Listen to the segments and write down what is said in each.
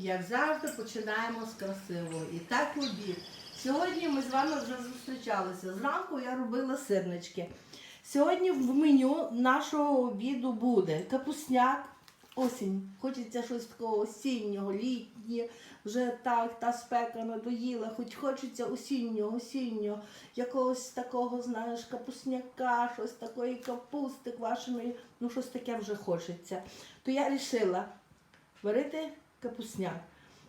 Як завжди, починаємо з красивого. І так обід. Сьогодні ми з вами вже зустрічалися. Зранку я робила сирнички. Сьогодні в меню нашого обіду буде капусняк, осінь. Хочеться щось такого осіннього, літнє, вже так, та спека надоїла, хоч хочеться осіннього, осіннього, якогось такого, знаєш, капусняка, щось такої капусти квашеної, ну щось таке вже хочеться. То я вирішила варити капусняк.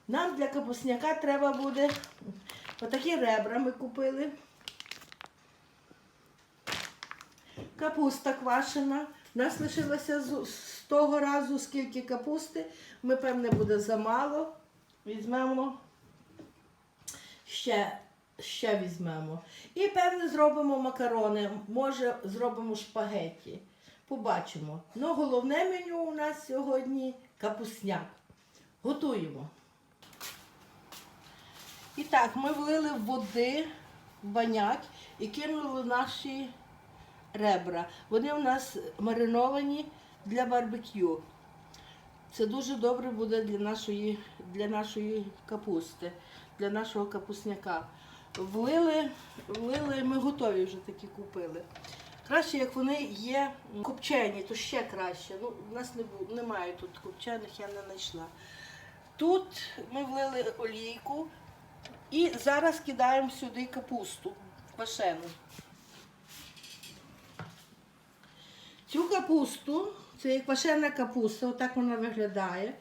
Нам для капусняка треба буде отакі ребра ми купили. Капуста квашена. Нас лишилося з того разу скільки капусти. Ми, певне, буде замало. Візьмемо ще, ще візьмемо. І, певне, зробимо макарони. Може, зробимо шпагеті. Побачимо. Ну, головне меню у нас сьогодні капусняк. Готуємо. І так, ми влили води в баняк і кинули наші ребра. Вони у нас мариновані для барбекю. Це дуже добре буде для нашої, для нашої капусти, для нашого капусняка. Влили, влили, ми готові вже такі купили. Краще, як вони є копчені, то ще краще. Ну, у нас не немає тут копчених, я не знайшла. Тут ми влили олійку і зараз кидаємо сюди капусту квашену. Цю капусту, це є квашена капуста, отак вона виглядає.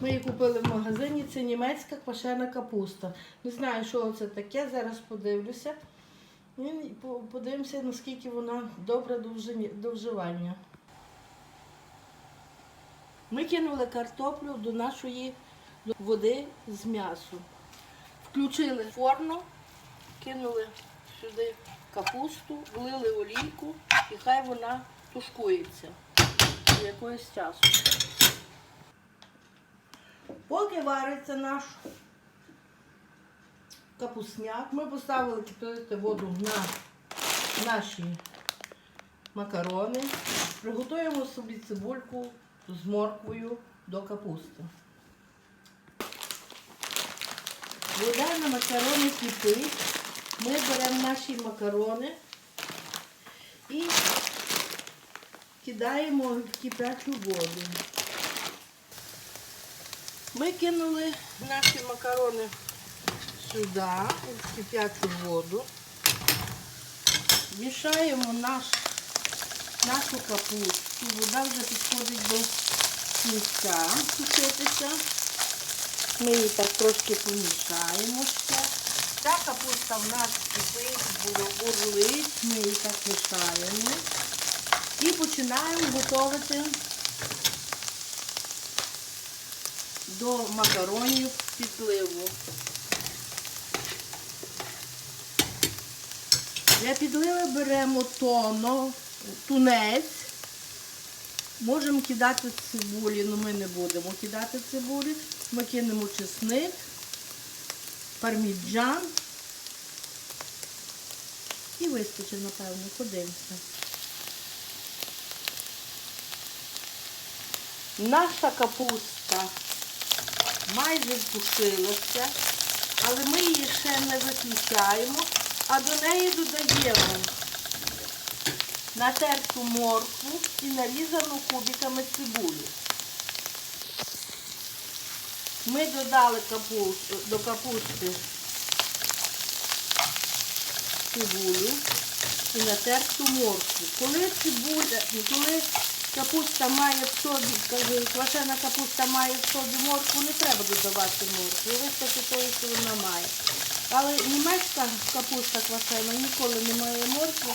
Ми її купили в магазині, це німецька квашена капуста. Не знаю, що це таке, зараз подивлюся. І подивимося, наскільки вона добра до вживання. Ми кинули картоплю до нашої води з м'ясом. Включили форму, кинули сюди капусту, влили олійку і хай вона тушкується до якогось часу. Поки вариться наш капусняк, ми поставили кипятити воду на наші макарони. Приготуємо собі цибульку з морквою до капусти. Вода на макарони кипить. Ми беремо наші макарони і кидаємо в кипячу воду. Ми кинули наші макарони сюди, в кипячу воду. Мішаємо наш, нашу капусту. Вода вже підходить до кінця тушитися. Ми її так трошки помішаємо ще. Ця капуста в нас кипить, бурлить, ми її так мішаємо. І починаємо готувати до макаронів підливу. Для підливи беремо тоно, тунець. Можемо кидати цибулі, але ми не будемо кидати цибулі. Ми кинемо чесник, парміджан. І вистачить, напевно, подивимося. Наша капуста майже втушилася, але ми її ще не виключаємо, а до неї додаємо натерту моркву і нарізану кубиками цибулю. Ми додали капусту, до капусти цибулю і натерту моркву. Коли цибуля, коли капуста має в собі, кажу, квашена капуста має в собі моркву, не треба додавати моркву. Вистачить того, що вона має. Але німецька капуста квашена ніколи не має моркви,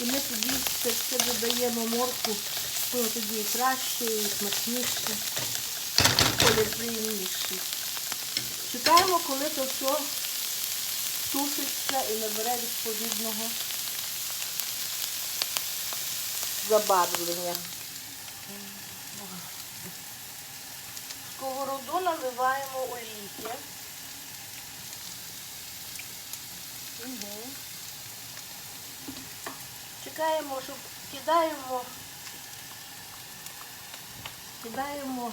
і ми тоді це все додаємо моркву, воно тоді і краще, і смачніше, і колір приємніший. Чекаємо, коли то все тушиться і набере відповідного забарвлення. Сковороду наливаємо олійки. Угу. Чекаємо, щоб кидаємо, кидаємо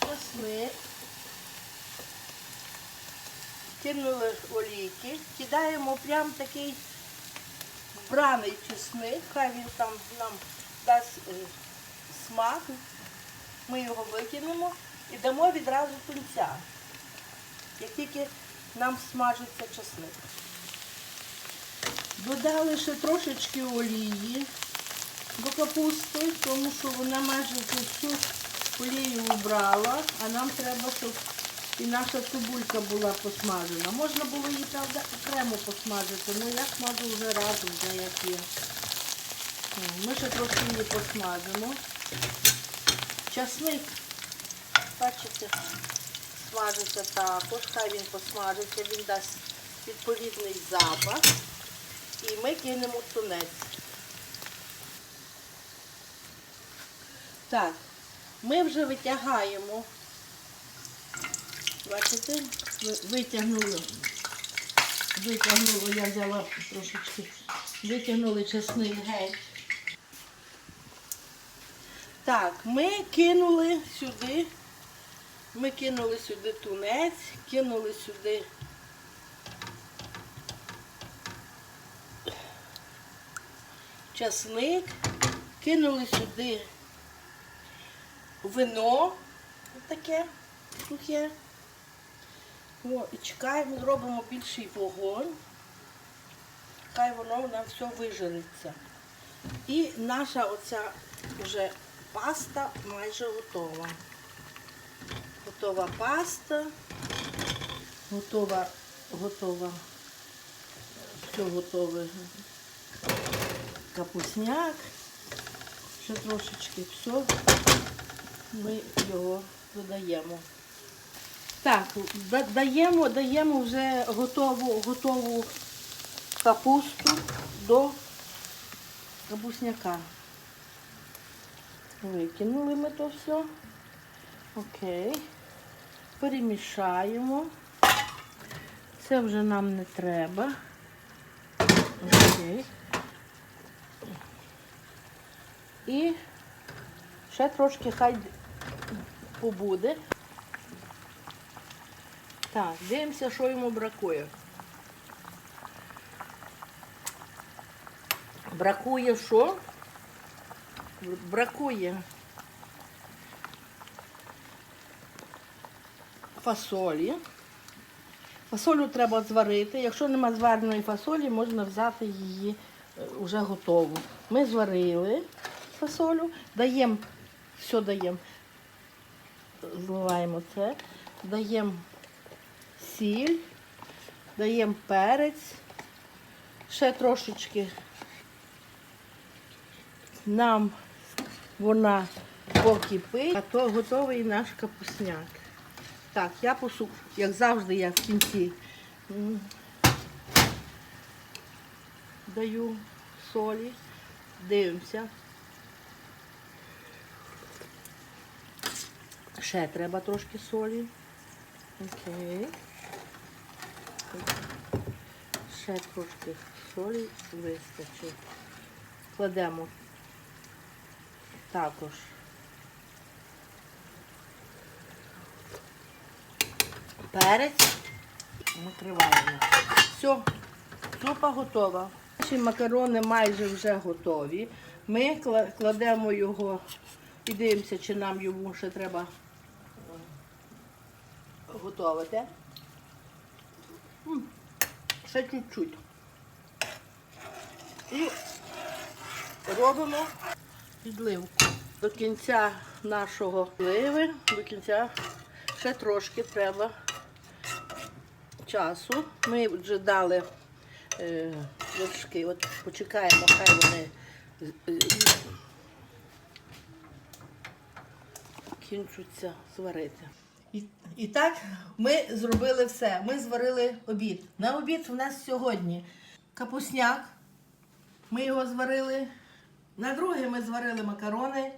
чесник. кинули олійки, кидаємо прям такий браний чесник, хай він там нам дасть е, смак. Ми його викинемо і дамо відразу тунця, як тільки нам смажиться чесник. Додали ще трошечки олії до капусти, тому що вона майже всю олію вбрала, а нам треба, щоб і наша цибулька була посмажена. Можна було її, правда, окремо посмажити, але я смажу вже разом, вже як є. Ми ще трохи її посмажимо. Часник, бачите, смажиться також, хай він посмажиться, він дасть відповідний запах. І ми кинемо тунець. Так, ми вже витягаємо. Бачите, витягнули. Витягнули, я взяла трошечки. Витягнули чесник геть. Так, ми кинули сюди. Ми кинули сюди тунець, кинули сюди часник, кинули сюди вино таке сухе. О, і чекаємо, зробимо більший вогонь. Хай воно нам все вижариться. І наша оця вже паста майже готова. Готова паста, готова, готова, все готове. Капусняк, ще трошечки все, ми його додаємо. Так, даємо, даємо вже готову, готову капусту до капусняка. Викинули ми то все. Окей. Перемішаємо. Це вже нам не треба. Окей. І ще трошки хай побуде. Так, дивимося, що йому бракує. Бракує що? Бракує фасолі. Фасолю треба зварити. Якщо нема звареної фасолі, можна взяти її е, вже готову. Ми зварили фасолю, даємо, все даємо, зливаємо це, даємо сіль, даємо перець, ще трошечки нам вона покипить, а то готовий наш капусняк. Так, я посук, як завжди, я в кінці даю солі, дивимося. Ще треба трошки солі. Окей. Ще трошки солі вистачить. Кладемо також. Перець. Накриваємо. Все, супа готова. Наші макарони майже вже готові. Ми кладемо його і дивимося, чи нам йому ще треба готувати. Ще чуть-чуть. І робимо підливку. До кінця нашого пливи, до кінця ще трошки треба часу. Ми вже дали е, вершки. От почекаємо, хай вони е, кінчуться зварити. І, так ми зробили все. Ми зварили обід. На обід у нас сьогодні капусняк. Ми його зварили. На друге ми зварили макарони.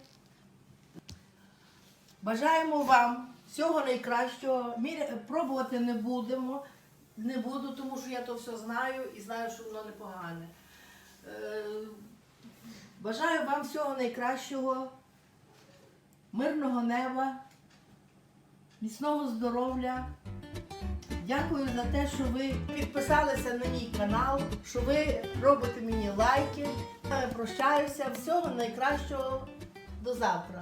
Бажаємо вам всього найкращого. Пробувати не будемо. Не буду, тому що я то все знаю і знаю, що воно непогане. Е, Бажаю вам всього найкращого, мирного неба, міцного здоров'я, Дякую за те, що ви підписалися на мій канал, що ви робите мені лайки. Я прощаюся. Всього найкращого. До завтра.